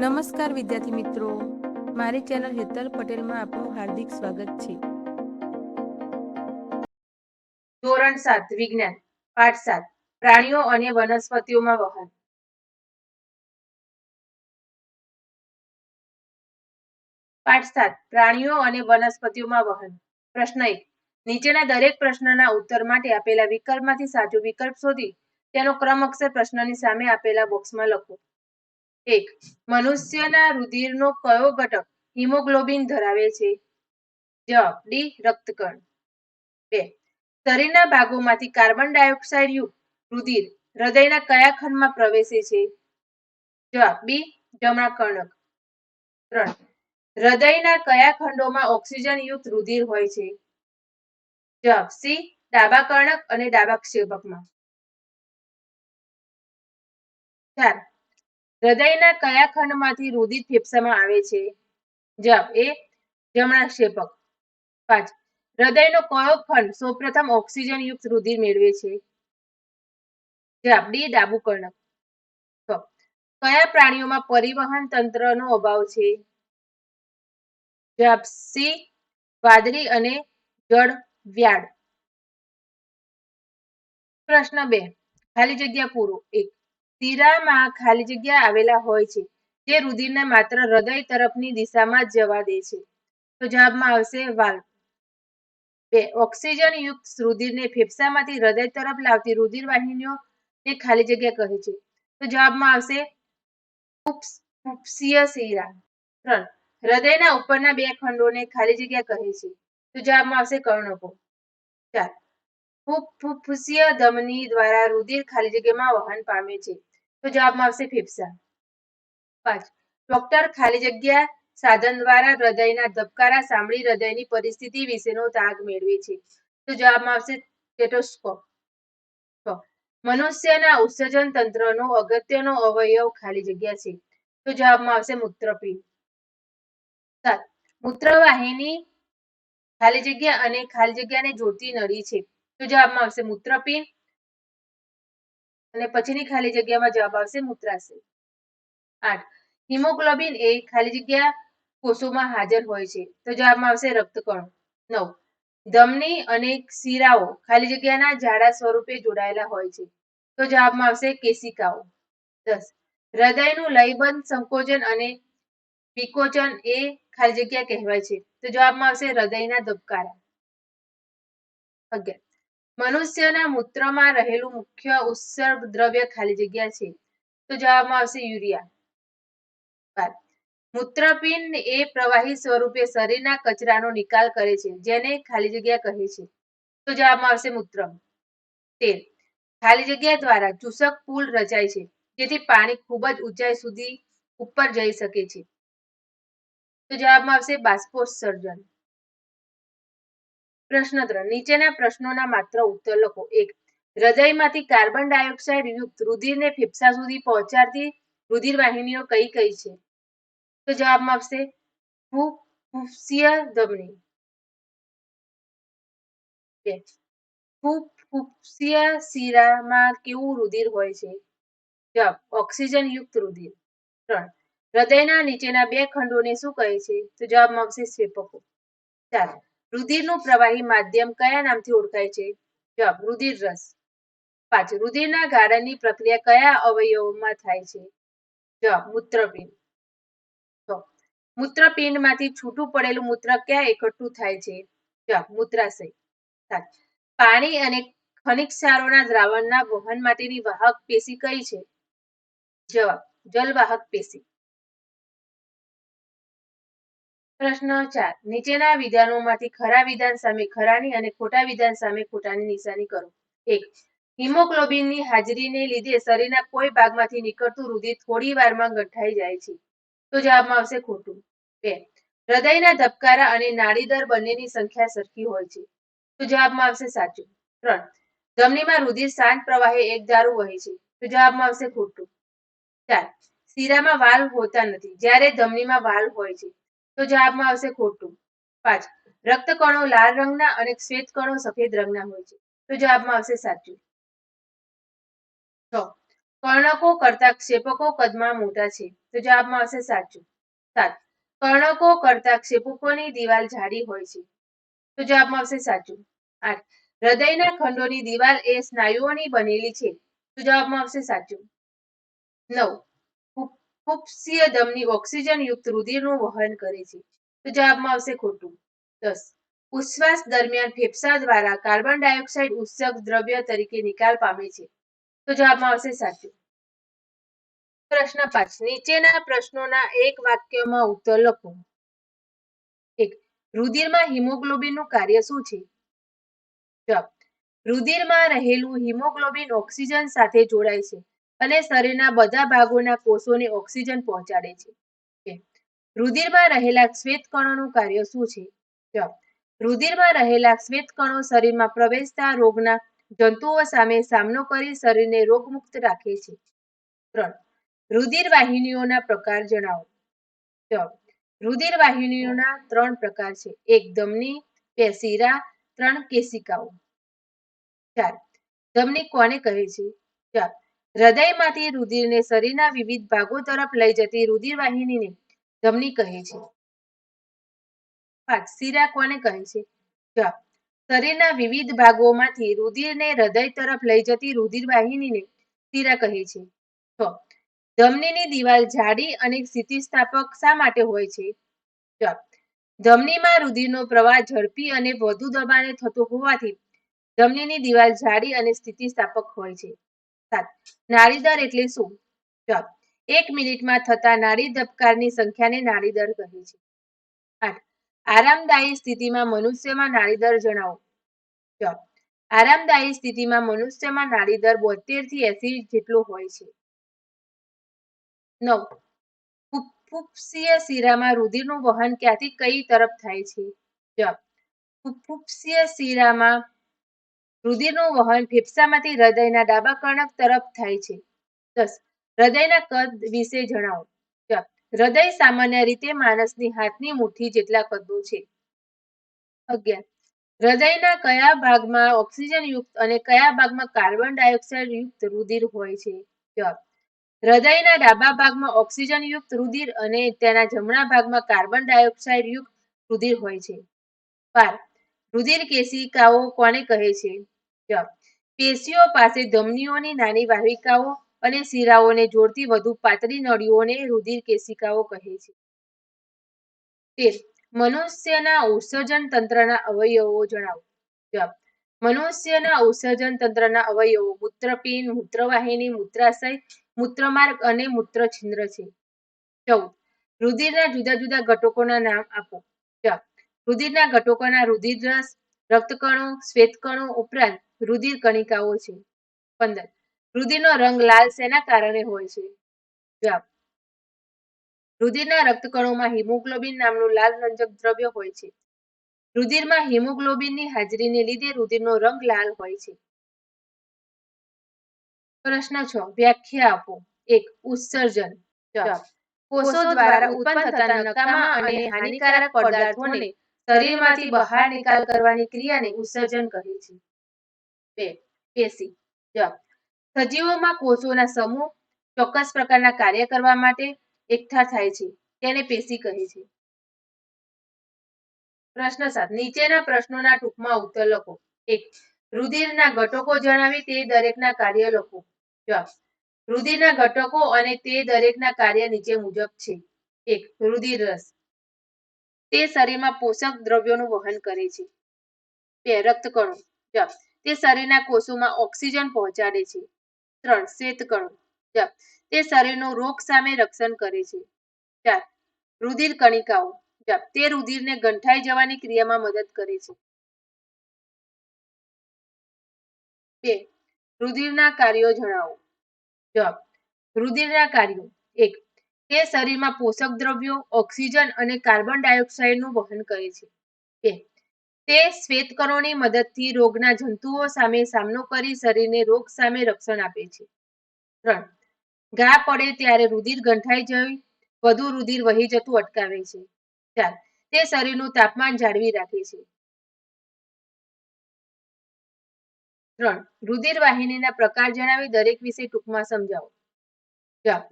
નમસ્કાર વિદ્યાર્થી મિત્રો. મારી ચેનલ હેતલ પટેલમાં આપનું હાર્દિક સ્વાગત છે. ધોરણ સાત, વિજ્ઞાન. પાઠ સાત. પ્રાણીઓ અને વનસ્પતિઓમાં વહન. પાઠ સાત. પ્રાણીઓ અને વનસ્પતિઓમાં વહન. પ્રશ્ન એક. નીચેના દરેક પ્રશ્નના ઉત્તર માટે આપેલા વિકલ્પમાંથી સાચો વિકલ્પ શોધી તેનો ક્રમ અક્ષર પ્રશ્નની સામે આપેલા બોક્સમાં લખો. એક, મનુષ્યના રુધિરનો કયો ઘટક હિમોગ્લોબિન ધરાવે છે? જવાબ, ડી, રક્તકણ. બે, શરીરના ભાગોમાંથી કાર્બન ડાયોક્સાઇડ યુક્ત રુધિર હૃદયના કયા ખંડમાં પ્રવેશે છે? જવાબ, બી, જમણા કર્ણક. ત્રણ, હૃદયના કયા ખંડોમાં ઓક્સિજન યુક્ત રુધિર હોય છે? જવાબ, સી, ડાબા કર્ણક અને ડાબા ક્ષેપકમાં. ચાર હૃદયના કયા ખંડમાંથી રુધિર ફેફસામાં આવે છે? જવાબ એ, જમણા ક્ષેપક પાંચ, હૃદયનો કયો ખંડ સૌપ્રથમ ઓક્સિજન યુક્ત રુધિર મેળવે છે? જવાબ ડી, ડાબુ કર્ણક. કયા પ્રાણીઓમાં પરિવહન તંત્રનો અભાવ છે? જવાબ સી, વાદળી અને જળ વ્યાડ પ્રશ્ન બે, ખાલી જગ્યા પૂરો. એક શિરામાં ખાલી જગ્યા આવેલા હોય છે, જે રુધિરને માત્ર હૃદય તરફની દિશામાં જવા દે છે. તો જવાબમાં આવશે વાલ્વ. બે ઓક્સિજન યુક્ત રુધિરને ફેફસામાંથી હૃદય તરફ લાવતી રુધિર વાહિનીઓ તે ખાલી જગ્યા કહે છે. તો જવાબમાં આવશે ઉપસ- ઉપસીય શિરા. ત્રણ, હૃદયના ઉપરના બે ખંડોને ખાલી જગ્યા કહે છે. તો જવાબમાં આવશે કર્ણકો. ચાર ફૂફ- ફુફ્ફુસીય ધમની દ્વારા રુધિર ખાલી જગ્યામાં વહન પામે છે. તો જવાબમાં આવશે ફેફસા. પાંચ. ડોક્ટર ખાલી જગ્યા સાધન દ્વારા હૃદયના ધબકારા સાંભળી હૃદયની પરિસ્થિતિ વિશેનો તાગ મેળવે છે. તો જવાબમાં આવશે સ્ટેટોસ્કોપ મનુષ્યના ઉત્સર્જન તંત્રનો અગત્યનો અવયવ ખાલી જગ્યા છે. તો જવાબમાં આવશે મૂત્રપિંડ. સાત. મૂત્રવાહિની ખાલી જગ્યા અને ખાલી જગ્યાને જોડતી નળી છે. તો જવાબમાં આવશે મૂત્રપિંડ. અને પછીની ખાલી જગ્યામાં જવાબ આવશે મૂત્રાશય. આઠ. હિમોગ્લોબિન એ ખાલી જગ્યા કોષોમાં હાજર હોય છે. તો જવાબમાં આવશે રક્તકણો. નવ. ધમની અને શિરાઓ ખાલી જગ્યાના જાડા સ્વરૂપે જોડાયેલા હોય છે. તો જવાબમાં આવશે કેસિકાઓ દસ. હૃદયનું લયબંધ સંકોચન અને વિકોચન એ ખાલી જગ્યા કહેવાય છે. તો જવાબમાં આવશે હૃદયના ધબકારા. અગિયાર. મનુષ્યના મૂત્રમાં રહેલું મુખ્ય ઉત્સર્ગ દ્રવ્ય ખાલી જગ્યા છે. તો જવાબમાં આવશે યુરિયા. મૂત્રપિંડ એ પ્રવાહી સ્વરૂપે શરીરના કચરાનો નિકાલ કરે છે, જેને ખાલી જગ્યા કહે છે. તો જવાબમાં આવશે મૂત્ર તેલ. ખાલી જગ્યા દ્વારા ચૂસક પુલ રચાય છે, જેથી પાણી ખૂબ જ ઊંચાઈ સુધી ઉપર જઈ શકે છે. તો જવાબમાં આવશે બાષ્પોત્સર્જન. પ્રશ્ન ત્રણ નીચેના પ્રશ્નોના માત્ર ઉત્તર લખો. એક, હૃદયમાંથી કાર્બન ડાયોક્સાઇડ યુક્ત રુધિરને ફેફસા સુધી પહોંચાડતી રુધિર વાહિનીઓ કઈ કઈ છે? તો જવાબમાં આવશે ફૂ- ધમની. બે શીરામાં કેવું રુધિર હોય છે? જવાબ, ઓક્સિજન યુક્ત રુધિર. ત્રણ, હૃદયના નીચેના બે ખંડોને શું કહે છે? તો જવાબમાં આવશે ક્ષેપકો ચાર રુધિરનું પ્રવાહી માધ્યમ કયા નામથી ઓળખાય છે? જવાબ, રુધિર રસ. પાંચ, રુધિરના ગાળણની પ્રક્રિયા કયા અવયવોમાં થાય છે? જવાબ, મૂત્રપિંડ. મૂત્રપિંડમાંથી છૂટું પડેલું મૂત્ર ક્યાં એકઠું થાય છે? જવાબ, મૂત્રાશય. સાત, પાણી અને ખનિજ ક્ષારોના દ્રાવણના વહન માટેની વાહક પેશી કઈ છે? જવાબ, જલવાહક પેશી. પ્રશ્ન ચાર. નીચેના વિધાનોમાંથી ખરા વિધાન સામે ખરાની અને ખોટા વિધાન સામે ખોટાની નિશાની કરો. એક. હિમોગ્લોબિનની હાજરીને લીધે શરીરના કોઈ ભાગમાંથી નીકળતું રુધિર થોડી વારમાં ગંઠાઈ જાય છે. તો જવાબમાં આવશે ખોટું. બે. હૃદયના ધબકારા અને નાડીદર બંનેની સંખ્યા સરખી હોય છે. તો જવાબમાં આવશે સાચું. ત્રણ. ધમનીમાં રુધિર શાંત પ્રવાહે એક ધારું વહે છે. તો જવાબમાં આવશે ખોટું. ચાર. શીરામાં વાલ હોતા નથી. જ્યારે ધમનીમાં વાલ હોય છે. તો જવાબમાં આવશે ખોટું. પાંચ. રક્તકણો લાલ રંગના અને શ્વેત કણો સફેદ રંગના હોય છે. તો જવાબમાં આવશે સાચું. છ. કર્ણકો કરતા ક્ષેપકો કદમાં મોટા છે. તો જવાબમાં આવશે સાચું. સાત. કર્ણકો કરતા ક્ષેપકોની દિવાલ જાડી હોય છે. તો જવાબમાં આવશે સાચું. આઠ. હૃદયના ખંડોની દિવાલ એ સ્નાયુઓની બનેલી છે. તો જવાબમાં આવશે સાચું. નવ. ફૂ- ધમની ઓક્સિજન યુક્ત રુધિરનું વહન કરે છે. તો જવાબમાં આવશે ખોટું. દસ. ઉચ્છ્વાસ દરમિયાન ફેફસા દ્વારા કાર્બન ડાયોક્સાઇડ ઉત્સર્ગ દ્રવ્ય તરીકે નિકાલ પામે છે. તો જવાબમાં આવશે સાચું. પ્રશ્ન પાંચ. નીચેના પ્રશ્નોના એક વાક્યમાં ઉત્તર લખો. એક. રુધિરમાં હિમોગ્લોબિનનું કાર્ય શું છે? જવાબ. રુધિરમાં રહેલું હિમોગ્લોબિન ઓક્સિજન સાથે જોડાય છે. અને શરીરના બધા ભાગોના કોષોને ઓક્સિજન પહોંચાડે છે. રુધિરમાં રહેલા શ્વેત કાર્ય શું છે? રુધિરમાં રહેલા શ્વેત શરીરમાં પ્રવેશતા રોગના જંતુઓ સામે સામનો કરી શરીરને રોગમુક્ત રાખે છે. ત્રણ. રુધિર વાહિનીઓના પ્રકાર જણાવો. જવાબ રુધિર વાહિનીઓના ત્રણ પ્રકાર છે. એક ધમની, બે શીરા, ત્રણ કેસિકાઓ ચાર. ધમની કોને કહે છે? ચાર. હૃદયમાંથી રુધિરને શરીરના વિવિધ ભાગો તરફ લઈ જતી રુધિરવાહિનીને ધમની કહે છે. પાંચ કોને કહે છે? જવાબ, શરીરના વિવિધ ભાગોમાંથી રુધિરને હૃદય તરફ લઈ જતી રુધિરવાહિનીને શીરા કહે છે. છ, ધમનીની દિવાલ જાડી અને સ્થિતિસ્થાપક શા માટે હોય છે? જવાબ, ધમનીમાં રુધિરનો પ્રવાહ ઝડપી અને વધુ દબાણે થતો હોવાથી ધમનીની દિવાલ જાડી અને સ્થિતિસ્થાપક હોય છે. નાડીદર એટલે શું? જવાબ એક મિનિટમાં થતા નાડી ધબકારની સંખ્યાને નાડીદર કહે છે. આઠ. આરામદાયી સ્થિતિમાં મનુષ્યમાં નાડીદર જણાવો. જવાબ આરામદાયી સ્થિતિમાં મનુષ્યમાં નાડીદર બોતેરથી એસી જેટલો હોય છે. નવ. ફૂફ- ફૂફસીય શિરામાં રુધિરનું વહન ક્યાંથી, કઈ તરફ થાય છે? જવાબ ફૂફ- શીરામાં શિરામાં રુધિરનું વહન ફેફસામાંથી હૃદયના ડાબા કર્ણક તરફ થાય છે. દસ, હૃદયના કદ વિશે જણાવો. હૃદય સામાન્ય રીતે માણસની હાથની મુઠ્ઠી જેટલા કદનું છે. અગિયાર, હૃદયના કયા ભાગમાં ઓક્સિજન યુક્ત અને કયા ભાગમાં કાર્બન ડાયોક્સાઇડ યુક્ત રુધિર હોય છે? જવાબ હૃદયના ડાબા ભાગમાં ઓક્સિજન યુક્ત રુધિર અને તેના જમણા ભાગમાં કાર્બન ડાયોક્સાઇડ યુક્ત રુધિર હોય છે. બાર, રુધિર કેશિકાઓ કોને કહે છે? પેશીઓ પાસે ધમનીઓની, નાની વાહિકાઓ અને શિરાઓને જોડતી વધુ પાતળી નળીઓને રુધિર કેશિકાઓ કહે છે. તેર મનુષ્યના ઉત્સર્જન તંત્રના અવયવો જણાવો. જવાબ મનુષ્યના ઉત્સર્જન તંત્રના અવયવો મૂત્રપિંડ, મૂત્રવાહિની, મૂત્રાશય, મૂત્રમાર્ગ અને મૂત્રછિદ્ર છે. ચૌદ રુધિરના જુદા જુદા ઘટકોના નામ આપો. જવાબ રુધિરના ઘટકોના રુધિરરસ રક્તકણો, શ્વેતકણો ઉપરાંત રુધિર કણિકાઓ છે. પંદર. રુધિરનો રંગ લાલ શેના કારણે હોય છે? જવાબ. રુધિરના રક્તકણોમાં હિમોગ્લોબિન નામનું લાલ રંજક દ્રવ્ય હોય છે. રુધિરમાં હિમોગ્લોબિનની હાજરીને લીધે રુધિરનો રંગ લાલ હોય છે. પ્રશ્ન છ. વ્યાખ્યા આપો. એક. ઉત્સર્જન. કોષો દ્વારા ઉત્પન્ન થતા નકામા અને હાનિકારક પદાર્થોને શરીરમાંથી બહાર નિકાલ કરવાની ક્રિયાને ઉત્સર્જન કહે છે. બે પેશી જવાબ, સજીવોમાં કોષોના સમૂહ ચોક્કસ પ્રકારના કાર્ય કરવા માટે એકઠા થાય છે, તેને પેશી કહે છે. પ્રશ્ન સાત, નીચેના પ્રશ્નોના ટૂંકમાં ઉત્તર લખો. એક, રુધિરના ઘટકો જણાવી તે દરેકના કાર્ય લખો. જવાબ, રુધિરના ઘટકો અને તે દરેકના કાર્ય નીચે મુજબ છે. એક, રુધિર રસ. તે શરીરમાં પોષક દ્રવ્યોનું વહન કરે છે. બે, રક્તકણો. જવાબ તે શરીરના કોષોમાં ઓક્સિજન પહોંચાડે છે. ત્રણ શ્વેતકણો ચાર, તે શરીરનું રોગ સામે રક્ષણ કરે છે. ચાર, રુધિર કણિકાઓ. ચાર, તે રુધિરને ગંઠાઈ જવાની ક્રિયામાં મદદ કરે છે. બે, રુધિરના કાર્યો જણાવો. જવાબ, રુધિરના કાર્યો. એક, તે શરીરમાં પોષક દ્રવ્યો, ઓક્સિજન અને કાર્બન ડાયોક્સાઇડનું વહન કરે છે. બે તે શ્વેતકણોની મદદથી રોગના જંતુઓ સામે સામનો કરી શરીરને રોગ સામે રક્ષણ આપે છે. ત્રણ, ઘા પડે ત્યારે રુધિર ગંઠાઈ જવી વધુ રુધિર વહી જતું અટકાવે છે. ચાર, તે શરીરનું તાપમાન જાળવી રાખે છે. ત્રણ, રુધિર વાહિનીના પ્રકાર જણાવી દરેક વિશે ટૂંકમાં સમજાવો.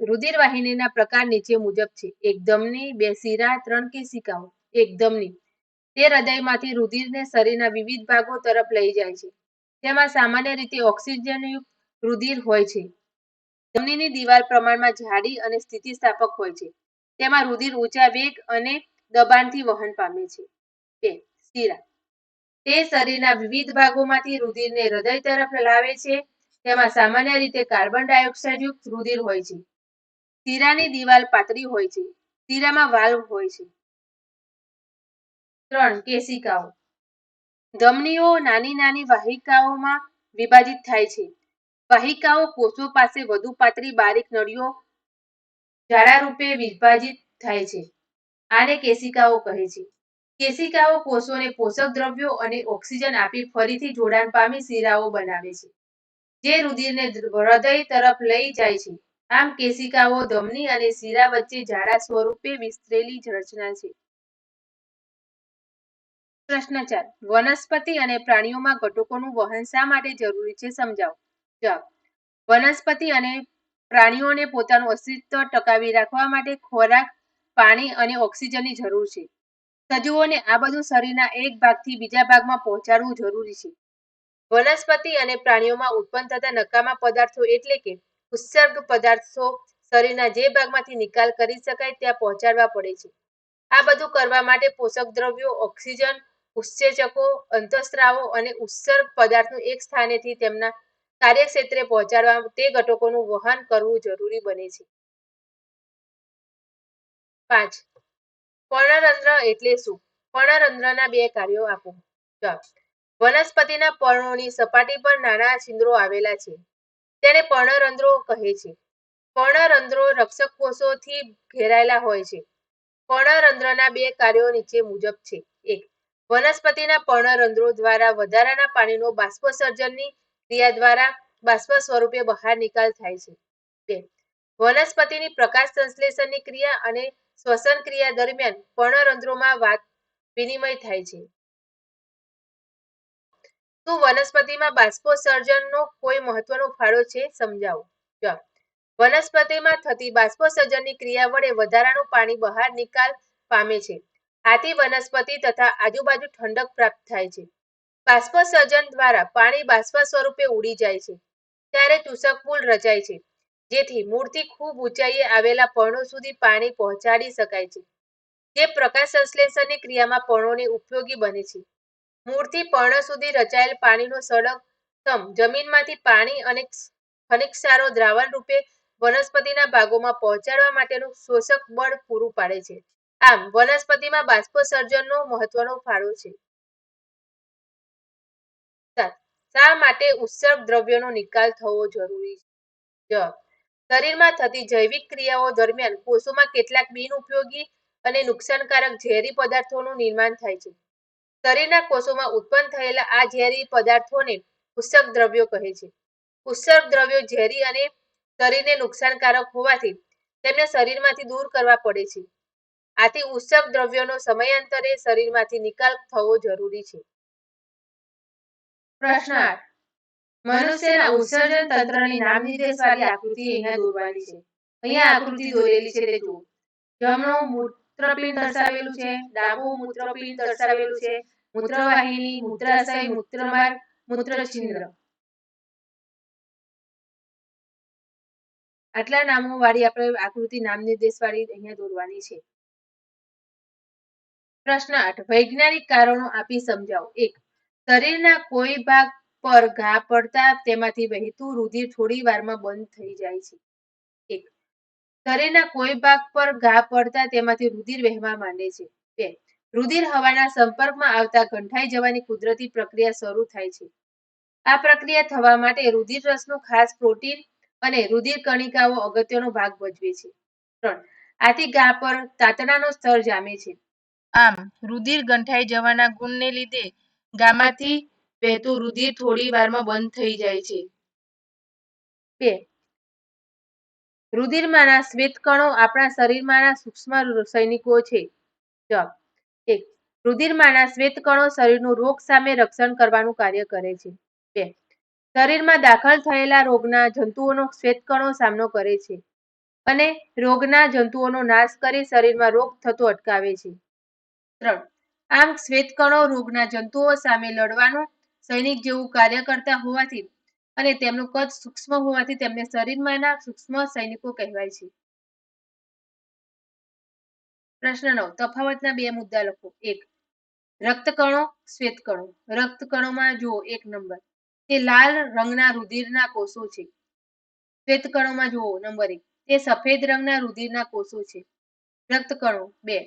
રુધિર વાહિનીના પ્રકાર નીચે મુજબ છે. એક ધમની બે શિરા, ત્રણ કેસિકાઓ એક ધમની તે હૃદયમાંથી રુધિરને શરીરના વિવિધ ભાગો તરફ લઈ જાય છે તેમાં સામાન્ય રીતે ઓક્સિજનયુક્ત રુધિર હોય છે. ધમનીની દિવાલ પ્રમાણમાં જાડી અને સ્થિતિસ્થાપક હોય છે, તેમાં રુધિર ઊંચા વેગ અને દબાણથી વહન પામે છે. બે, શિરા. તે શરીરના વિવિધ ભાગોમાંથી રુધિરને હૃદય તરફ લાવે છે, તેમાં સામાન્ય રીતે કાર્બન ડાયોક્સાઇડયુક્ત રુધિર હોય છે. શિરાની દિવાલ પાતળી હોય છે, શિરામાં વાલ્વ હોય છે. ત્રણ કેશિકાઓ. ધમનીઓ નાની નાની વાહિકાઓમાં વિભાજિત થાય છે. વાહિકાઓ કોષો પાસે વધુ પાતળી બારીક નળીઓ જાડા રૂપે વિભાજિત થાય છે. આને કેશિકાઓ કહે છે. કેશિકાઓ કોષોને પોષક દ્રવ્યો અને ઓક્સિજન આપી ફરીથી જોડાણ પામી શિરાઓ બનાવે છે. જે રુધિરને હૃદય તરફ લઈ જાય છે. આમ કેશિકાઓ ધમની અને શિરા વચ્ચે જાડા સ્વરૂપે વિસ્તરેલી રચના છે. પ્રશ્ન ચાર વનસ્પતિ અને પ્રાણીઓમાં ઘટકોનું વહન શા માટે જરૂરી છે સમજાવો? જવાબ. વનસ્પતિ અને પ્રાણીઓને પોતાનું અસ્તિત્વ ટકાવી રાખવા માટે ખોરાક, પાણી અને ઓક્સિજનની જરૂર છે. સજીવોને આ બધું શરીરના એક ભાગથી બીજા ભાગમાં પહોંચાડવું જરૂરી છે. વનસ્પતિ અને પ્રાણીઓમાં ઉત્પન્ન થતા નકામા પદાર્થો એટલે કે ઉત્સર્ગ પદાર્થો શરીરના જે ભાગમાંથી નિકાલ કરી શકાય ત્યાં પહોંચાડવા પડે છે. આ બધું કરવા માટે પોષક દ્રવ્યો, ઓક્સિજન ઉત્સેચકો અંતઃસ્ત્રાવો અને ઉત્સર્ગ પદાર્થનું એક સ્થાનેથી તેમના કાર્યક્ષેત્રે પહોંચાડવા તે ઘટકોનું વહન કરવું જરૂરી બને છે. પાંચ. પર્ણરંધ્ર એટલે શું? પર્ણરંધ્રના બે કાર્યો આપો. જવાબ વનસ્પતિના પર્ણોની સપાટી પર નાના છિદ્રો આવેલા છે. તેને પર્ણરંધ્રો કહે છે. પર્ણરંધ્રો રક્ષક કોષોથી ઘેરાયેલા હોય છે. પર્ણરંધ્રના બે કાર્યો નીચે મુજબ છે. એક. વનસ્પતિના પર્ણરંધ્રો દ્વારા વધારાના પાણીનો બાષ્પસર્જનની ક્રિયા દ્વારા બાષ્પ સ્વરૂપે બહાર નિકાલ થાય છે. બે, વનસ્પતિની પ્રકાશ સંશ્લેષણની ક્રિયા અને શ્વસન ક્રિયા દરમિયાન પર્ણરંધ્રોમાં વાત વિનિમય થાય છે. શું વનસ્પતિમાં બાષ્પોસર્જનનો કોઈ મહત્વનો ફાળો છે સમજાવો? વનસ્પતિમાં થતી બાષ્પોસર્જનની ક્રિયા વડે વધારાનું પાણી બહાર નિકાલ પામે છે. આથી વનસ્પતિ તથા આજુબાજુ ઠંડક પ્રાપ્ત થાય છે. બાષ્પસર્જન દ્વારા પાણી બાષ્પ સ્વરૂપે ઉડી જાય છે. ત્યારે ચૂસક પુલ રચાય છે. જેથી મૂળથી ખૂબ ઊંચાઈએ આવેલા પર્ણો સુધી પાણી પહોંચાડી શકાય છે. જે પ્રકાશ સંશ્લેષણની ક્રિયામાં પર્ણોને ઉપયોગી બને છે. મૂળથી પર્ણ સુધી રચાયેલ પાણીનો સળગતમ જમીનમાંથી પાણી અને ખનિકસારો દ્રાવણ રૂપે વનસ્પતિના ભાગોમાં પહોંચાડવા માટેનું શોષક બળ પૂરું પાડે છે. આમ, વનસ્પતિમાં બાષ્પોત્સર્જનનો મહત્વનો ફાળો છે. શા માટે ઉત્સર્ગ દ્રવ્યોનો નિકાલ થવો જરૂરી છે, શરીરમાં થતી જૈવિક ક્રિયાઓ દરમિયાન કોષોમાં કેટલાક બિનઉપયોગી અને નુકસાનકારક ઝેરી પદાર્થોનું નિર્માણ થાય છે. શરીરના કોષોમાં ઉત્પન્ન થયેલા આ ઝેરી પદાર્થોને ઉત્સર્ગ દ્રવ્યો કહે છે. ઉત્સર્ગ દ્રવ્યો ઝેરી અને શરીરને નુકસાનકારક હોવાથી, તેમને શરીરમાંથી દૂર કરવા પડે છે. આથી ઉત્સર્ગ દ્રવ્યોનો સમયાંતરે શરીરમાંથી નિકાલ થવો જરૂરી છે. પ્રશ્ન આઠ મનુષ્યના ઉત્સર્જન તંત્રની નામ નિર્દેશવાળી આકૃતિ અહીંયા દોરવાની છે. અહીંયા આકૃતિ દોરેલી છે તે જુઓ. જમણો મૂત્રપિંડ દર્શાવેલું છે, ડાબો મૂત્રપિંડ દર્શાવેલું છે, મૂત્રવાહિની, મૂત્રાશય, મૂત્રમાર્ગ, મૂત્રછિદ્ર. આટલા નામો વાળી આપણે આકૃતિ નામ નિર્દેશ વાળી અહીંયા દોરવાની છે. પ્રશ્ન આઠ. વૈજ્ઞાનિક કારણો આપી સમજાવો. એક, શરીરના કોઈ ભાગ પર ઘા પડતા તેમાંથી વહેતું રુધિર થોડી વારમાં બંધ થઈ જાય છે. એક, શરીરના કોઈ ભાગ પર ઘા પડતા તેમાંથી રુધિર વહેવા માંડે છે. બે, રુધિર હવાના સંપર્કમાં આવતા ગંઠાઈ જવાની કુદરતી પ્રક્રિયા શરૂ થાય છે. આ પ્રક્રિયા થવા માટે રુધિર રસનું ખાસ પ્રોટીન અને રુધિર કણિકાઓ અગત્યનો ભાગ ભજવે છે. ત્રણ, આથી ઘા પર તાતણાનો સ્તર જામે છે. આમ રુધિર ગંઠાઈ જવાના ગુણને લીધે ગામાંથી વહેતું રુધિર થોડી વારમાં બંધ થઈ જાય છે. બે. રુધિરમાંના શ્વેતકણો આપણા શરીરમાંના સૂક્ષ્મ સૈનિકો છે. એક. રુધિરમાંના શ્વેતકણો શરીરનું રોગ સામે રક્ષણ કરવાનું કાર્ય કરે છે. બે. શરીરમાં દાખલ થયેલા રોગના જંતુઓનો શ્વેતકણો સામનો કરે છે. અને રોગના જંતુઓનો નાશ કરી શરીરમાં રોગ થતો અટકાવે છે. ત્રણ. આમ શ્વેતકણો રોગના જંતુઓ સામે લડવાનું સૈનિક જેવું કાર્ય કરતા હોવાથી અને તેમનું કદ સૂક્ષ્મ હોવાથી તેમને શરીરમાંના સૂક્ષ્મ સૈનિકો કહેવાય છે. પ્રશ્ન નવ. તફાવતના બે મુદ્દા લખો. એક. રક્તકણો, શ્વેતકણો. રક્તકણોમાં જુઓ એક નંબર. તે લાલ રંગના રુધિરના કોષો છે. શ્વેતકણોમાં જુઓ નંબર એક. તે સફેદ રંગના રુધિરના કોષો છે. રક્તકણો. બે.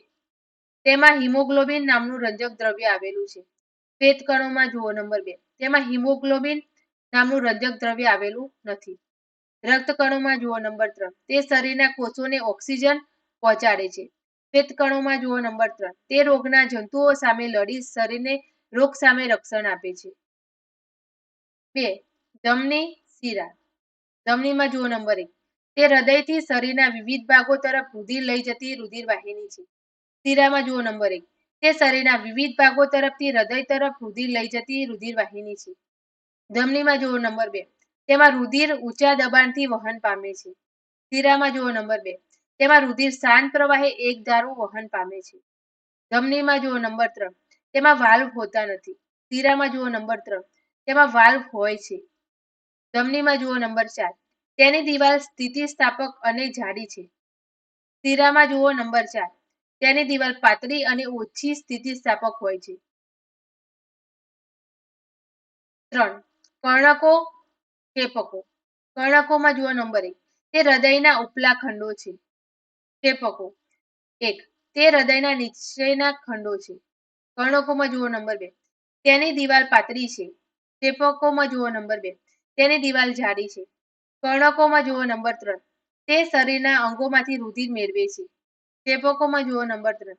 તેમાં હિમોગ્લોબિન નામનું રંજક દ્રવ્ય આવેલું છે. શ્વેતકણોમાં જુઓ, નંબર બે. તેમાં હિમોગ્લોબિન નામનું રંજક દ્રવ્ય આવેલું નથી. રક્તકણોમાં જુઓ, નંબર ત્રણ. તે શરીરના કોષોને ઓક્સિજન પહોંચાડે છે. શ્વેતકણોમાં જુઓ, નંબર ત્રણ. તે રોગના જંતુઓ સામે લડી શરીરને રોગ સામે રક્ષણ આપે છે. બે. ધમની શિરા. ધમનીમાં જુઓ, નંબર એક. તે હૃદયથી શરીરના વિવિધ ભાગો તરફ રુધિર લઈ જતી રુધિર વાહિની છે. શિરામાં જુઓ નંબર એક. તે શરીરના વિવિધ ભાગો તરફથી હૃદય તરફ રુધિર લઈ જતી રુધિર વાહિની છે. ધમનીમાં જુઓ નંબર બે. તેમાં રુધિર ઊંચા દબાણથી વહન પામે છે. શિરામાં જુઓ નંબર બે. તેમાં રુધિર શાંત પ્રવાહે એક ધારું વહન પામે છે. ધમનીમાં જુઓ નંબર ત્રણ. તેમાં વાલ્વ હોતા નથી. શિરામાં જુઓ નંબર ત્રણ. તેમાં વાલ્વ હોય છે. ધમનીમાં જુઓ નંબર ચાર. તેની દિવાલ સ્થિતિસ્થાપક અને જાડી છે. શિરામાં જુઓ નંબર ચાર. તેની દિવાલ પાતળી અને ઓછી સ્થિતિસ્થાપક હોય છે. ત્રણ, કર્ણકો ક્ષેપકો કર્ણકોમાં જુઓ નંબર એક, તે હૃદયના ઉપલા ખંડો છે. ક્ષેપકો એક, તે હૃદયના નીચેના ખંડો છે. કર્ણકોમાં જુઓ નંબર બે, તેની દિવાલ પાતળી છે. ક્ષેપકોમાં જુઓ નંબર બે, તેની દિવાલ જાડી છે. કર્ણકોમાં જુઓ નંબર ત્રણ, તે શરીરના અંગોમાંથી રુધિર મેળવે છે. ક્ષેપકોમાં જુઓ નંબર ત્રણ.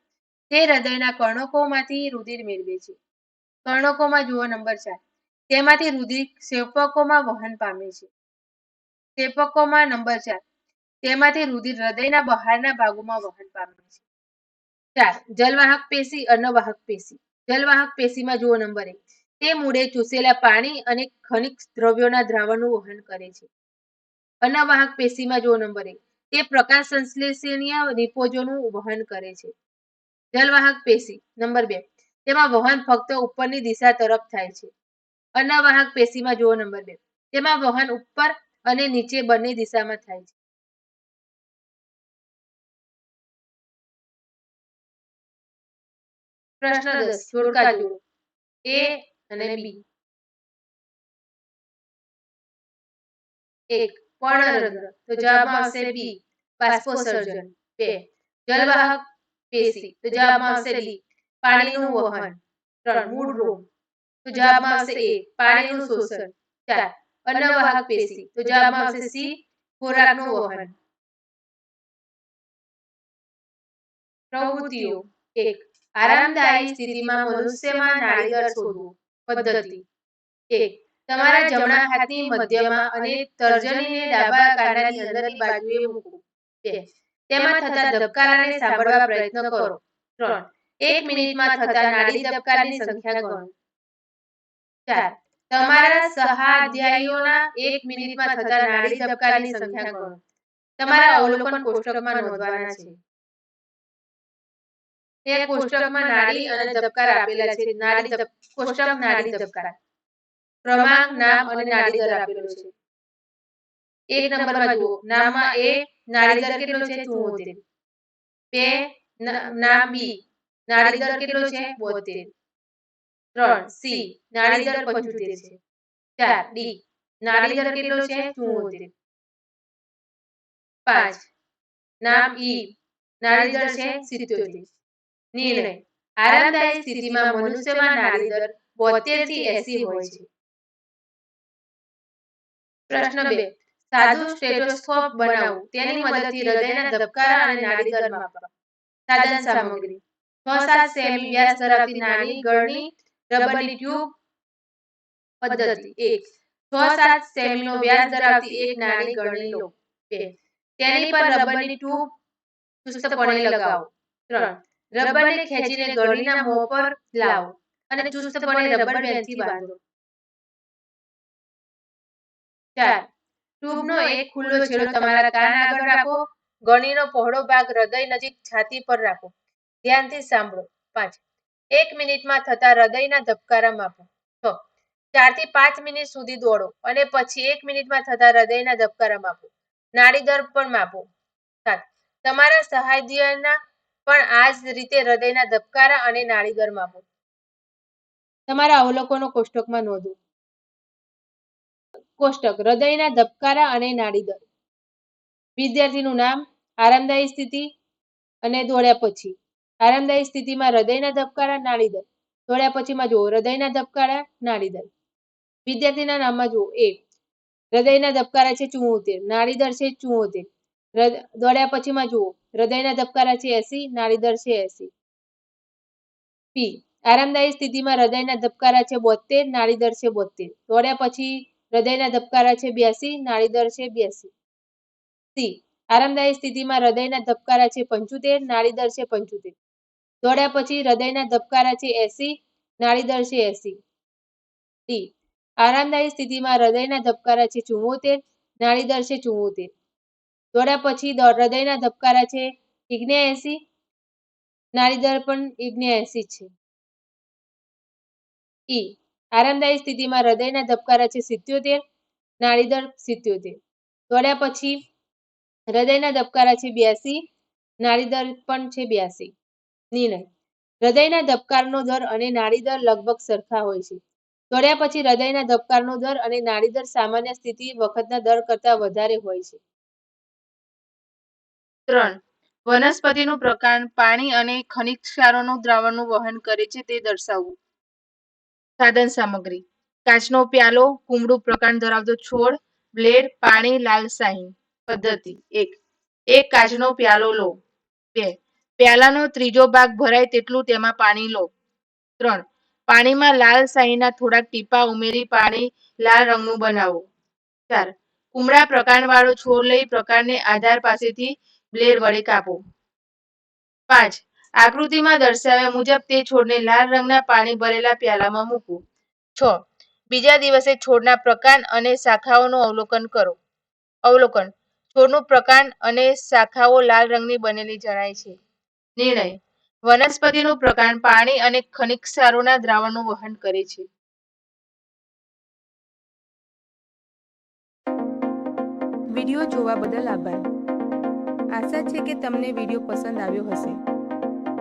તે હૃદયના કર્ણકોમાંથી રુધિર મેળવે છે. કર્ણકોમાં જુઓ નંબર ચાર. તેમાંથી રુધિર ક્ષેપકોમાં વહન પામે છે. ક્ષેપકોમાં નંબર ચાર. તેમાંથી રુધિર હૃદયના બહારના ભાગોમાં વહન પામે છે. ચાર. જલવાહક પેશી, અન્નવાહક પેશી. જલવાહક પેશીમાં જુઓ નંબર એક. તે મૂળે ચૂસેલા પાણી અને ખનિજ દ્રવ્યોના દ્રાવણનું વહન કરે છે. અન્નવાહક પેશીમાં જુઓ નંબર એક. તે પ્રકાશ સંશ્લેષણીય નિપોજોનું વહન કરે છે. જલવાહક પેશી, નંબર બે. તેમાં વહન ફક્ત ઉપરની દિશા તરફ થાય છે. અન્નવાહક પેશીમાં જુઓ નંબર બે. તેમાં વહન ઉપર અને નીચે બંને દિશામાં થાય છે. પ્રશ્ન દસ, જોડકા જોડો એ અને બી. એક. પર્ણરંધ્ર તો જવાબમાં આવશે બી બાષ્પોસર્જન બે જલવાહક પેશી તો જવાબમાં આવશે ડી પાણીનું વહન ત્રણ મૂળ રોગ તો જવાબમાં આવશે એ પાણીનું શોષણ ચાર અન્નવાહક પેશી તો જવાબમાં આવશે સી ખોરાકનું વહન પ્રવૃત્તિઓ એક આરામદાયી સ્થિતિમાં મનુષ્યમાં નાડીદળ શોધવું પદ્ધતિ એક તમારા જમણા હાથની મધ્યમાં અને તર્જનીને ડાબા કાંડાની અંદરની બાજુએ મૂકો. બે. તેમાં થતા ધબકારાને સાંભળવા પ્રયત્ન કરો. ત્રણ. એક મિનિટમાં થતા નાડી ધબકારાની સંખ્યા ગણો. ચાર. તમારા સહાધ્યાયીઓના એક મિનિટમાં થતા નાડી ધબકારાની સંખ્યા ગણો. તમારા અવલોકન કોષ્ટકમાં નોંધવાના છે. તે કોષ્ટકમાં નાડી અને ધબકાર આપેલા છે. નાડી કોષ્ટક નાડી ધબકાર. ક્રમાંક, નામ અને નાડી દર આપેલો છે. એક નંબરમાં જુઓ. નામમાં એ નાડી દર કેટલો છે? ચુમ્મોતેર બે નામ બી. નાડી દર કેટલો છે? બોતેર ત્રણ, સી. નાડી દર પંચોતેર છે. ચાર, ડી. નાડી દર કેટલો છે? ચુમ્મોતેર પાંચ. નામ ઈ. નાડી દર છે? સિત્યોતેર. નિર્ણય. આરામદાયક સ્થિતિમાં મનુષ્યમાં નાડી દર બોતેરથી એસી હોય છે. પ્રશ્ન બે. સાદું સ્ટેથોસ્કોપ બનાવવું. તેની મદદથી હૃદયના ધબકારા અને નાડીદર માપવા સાધન સામગ્રી. છ સાત સેમી વ્યાસ ધરાવતી નાની, ગળની રબરની ટ્યુબ પદ્ધતિ. એક. છ સાત સેમીનો વ્યાસ ધરાવતી એક નાની, ગળની લો બે. તેની પર રબરની ટ્યુબ ચુસ્તપણે લગાવો. ત્રણ. રબરને ખેંચીને ગળીના મોં પર લાવો અને ચુસ્તપણે રબર બેન્ડથી બાંધો. ચાર ટ્યુબનો એક ખુલ્લો છેડો તમારા કાન આગળ રાખો. ગણીનો પહોળો ભાગ હૃદય નજીક છાતી પર રાખો. ધ્યાનથી સાંભળો. પાંચ. એક મિનિટમાં થતા હૃદયના ધબકારા માપો. છ. ચારથી પાંચ મિનિટ સુધી દોડો અને પછી એક મિનિટમાં થતા હૃદયના ધબકારા માપો. નાડી દર પણ માપો. સાત. તમારા સહાયદીયના પણ આ જ રીતે હૃદયના ધબકારા અને નાડી દર માપો. તમારા અવલોકનો કોષ્ટકમાં નોંધો. કોષ્ટક, હૃદયના ધબકારા અને નાડીદર વિદ્યાર્થીનું નામ, આરામદાયી સ્થિતિ અને દોડ્યા પછી. આરામદાયી સ્થિતિમાં હૃદયના ધબકારા નાડીદર દોડ્યા પછીમાં જુઓ, હૃદયના ધબકારા નાડીદર વિદ્યાર્થીના નામમાં જુઓ એ હૃદયના ધબકારા છે ચુંવોતેર નાડીદર છે ચુંવોતેર દોડ્યા પછીમાં જુઓ, હૃદયના ધબકારા છે એસી નાડીદર છે એસી. પી. આરામદાયી સ્થિતિમાં હૃદયના ધબકારા છે બોતેર નાડીદર છે બોતેર દોડ્યા પછી હૃદયના ધબકારા છે બ્યાસી નાળીદર છે બ્યાસી. સી, આરામદાયી સ્થિતિમાં હૃદયના ધબકારા છે પંચોતેર નાળીદર છે પંચોતેર. દોડ્યા પછી હૃદયના ધબકારા છે એસી નાળીદર છે એસી. ડી, આરામદાયી સ્થિતિમાં હૃદયના ધબકારા છે ચુમ્મોતેર નાળીદર છે ચુમ્મોતેર દોડ્યા પછી હૃદયના ધબકારા છે એસી નાળીદર પણ એસી છે. ઈ આરામદાયી સ્થિતિમાં હૃદયના ધબકારા છે સિત્યોતેર નાડી સિત્યોતેર. દોડ્યા પછી હૃદયના ધબકારા છે બ્યાસી નાડી પણ છે બ્યાસી. નિર્ણય. હૃદયના ધબકારનો દર અને નાડી લગભગ સરખા હોય છે. દોડ્યા પછી હૃદયના ધબકારનો દર અને નાળીદળ સામાન્ય સ્થિતિ વખતના દર કરતા વધારે હોય છે. ત્રણ. વનસ્પતિનું પ્રકાર પાણી અને ખનિજ ક્ષારોનું દ્રાવણનું વહન કરે છે તે દર્શાવવું. સાધન સામગ્રી. કાચનો પ્યાલો, કુમળું પ્રકાંડ ધરાવતો છોડ, બ્લેડ, પાણી, લાલ સાહી પદ્ધતિ એક. એક કાચનો પ્યાલો લો. બે. પ્યાલાનો ત્રીજો ભાગ ભરાય તેટલું તેમાં પાણી લો. ત્રણ. પાણીમાં લાલ શાહીના થોડાક ટીપા ઉમેરી પાણી લાલ રંગનું બનાવો. ચાર. કુમળા પ્રકાંડવાળો છોડ લઈ પ્રકાંડને આધાર પાસેથી બ્લેડ વડે કાપો. પાંચ. આકૃતિમાં દર્શાવ્યા મુજબ તે છોડને લાલ રંગના પાણી ભરેલા પ્યાલામાં મૂકવું છ. બીજા દિવસે છોડના પ્રકાંડ અને શાખાઓનું અવલોકન કરો. અવલોકન. છોડનું પ્રકાંડ અને શાખાઓ લાલ રંગની બનેલી જણાય છે. નિર્ણય. વનસ્પતિનું પ્રકાંડ પાણી અને ખનિજ ક્ષારોના દ્રાવણનું વહન કરે છે. વીડિયો જોવા બદલ આભાર. આશા છે કે તમને વીડિયો પસંદ આવ્યો હશે.